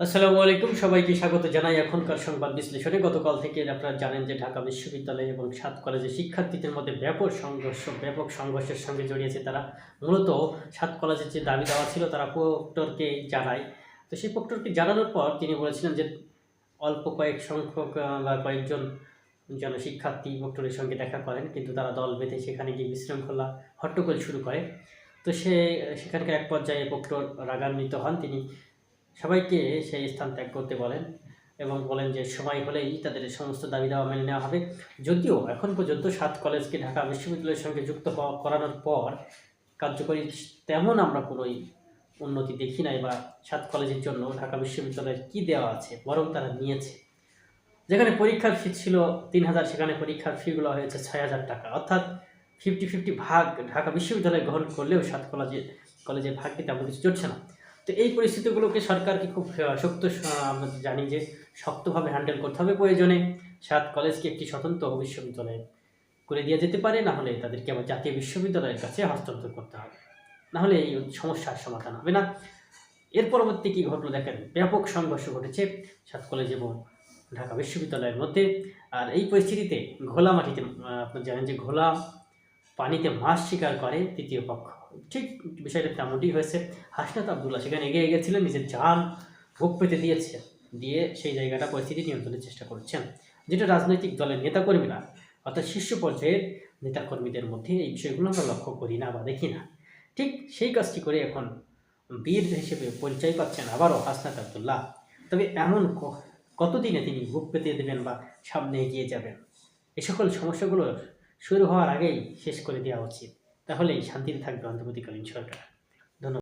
আসসালামু আলাইকুম, সবাইকে স্বাগত জানাই এখনকার সংবাদ বিশ্লেষণে। গতকাল থেকে আপনারা জানেন যে ঢাকা বিশ্ববিদ্যালয় এবং সাত কলেজের শিক্ষার্থীদের মধ্যে ব্যাপক সংঘর্ষ, ব্যাপক সংঘর্ষের সঙ্গে জড়িয়েছে তারা। মূলত সাত কলেজের যে দাবি দেওয়া ছিল তারা প্রক্টরকে জানায়। তো সেই প্রক্টরকে জানানোর পর তিনি বলেছিলেন যে অল্প কয়েক সংখ্যক বা কয়েকজন যেন শিক্ষার্থী প্রক্টরের সঙ্গে দেখা করেন, কিন্তু তারা দল বেঁধে সেখানে গিয়ে বিশৃঙ্খলা, হট্টগোল শুরু করে। তো সে, সেখানকার এক পর্যায়ে প্রক্টর রাগান্বিত হন। তিনি সবাইকে সেই স্থান ত্যাগ করতে বলেন এবং বলেন যে সময় হলেই তাদের সমস্ত দাবি দাওয়া মেনে নেওয়া হবে। যদিও এখন পর্যন্ত সাত কলেজকে ঢাকা বিশ্ববিদ্যালয়ের সঙ্গে যুক্ত করানোর পর কার্যকরী তেমন আমরা কোনোই উন্নতি দেখি নাই বা সাত কলেজের জন্য ঢাকা বিশ্ববিদ্যালয়ের কী দেওয়া আছে বরং তারা নিয়েছে। যেখানে পরীক্ষার ফি ছিল তিন হাজার, সেখানে পরীক্ষার ফিগুলো হয়েছে ছয় হাজার টাকা। অর্থাৎ ফিফটি ফিফটি ভাগ ঢাকা বিশ্ববিদ্যালয় গ্রহণ করলেও সাত কলেজে, কলেজের ভাগকে তেমন কিছু জুটছে না। তো এই পরিস্থিতিগুলোকে সরকারকে খুব শক্ত আমরা জানি যে শক্তভাবে হ্যান্ডেল করতে হবে প্রয়োজনে। সাত কলেজকে একটি স্বতন্ত্র বিশ্ববিদ্যালয় করে দেওয়া যেতে পারে না হলে তাদেরকে আবার জাতীয় বিশ্ববিদ্যালয়ের কাছে হস্তান্তর করতে হবে। না হলে এই সমস্যার সমাধান হবে না। এর পরবর্তী কী ঘটলো দেখেন ব্যাপক সংঘর্ষ ঘটেছে সাত কলেজ এবং ঢাকা বিশ্ববিদ্যালয়ের মধ্যে। আর এই পরিস্থিতিতে ঘোলা মাটিতে আহ, আপনি জানেন যে ঘোলা পানিতে মাছ শিকার করে তৃতীয় পক্ষ। ঠিক বিষয়টা তেমনটি হয়েছে। হাসনাত আবদুল্লাহ সেখানে এগিয়ে গেছিলেন, নিজের জাল ভোগ পেতে দিয়েছে, দিয়ে সেই জায়গাটা পরিস্থিতি নিয়ন্ত্রণের চেষ্টা করছেন। যেটা রাজনৈতিক দলের নেতাকর্মীরা, অর্থাৎ শীর্ষ পর্যায়ের নেতাকর্মীদের মধ্যে এই বিষয়গুলো আমরা লক্ষ্য করি না বা দেখি না। ঠিক সেই কাজটি করে এখন বীর হিসেবে পরিচয় পাচ্ছেন আবারও হাসনাত আবদুল্লাহ। তবে এমন কতদিনে তিনি বুক পেতে দেবেন বা সামনে এগিয়ে যাবেন? এ সকল সমস্যাগুলো শুরু হওয়ার আগেই শেষ করে দেওয়া উচিত। তাহলেই শান্তিতে থাকবে অন্তর্বর্তীকালীন সরকার।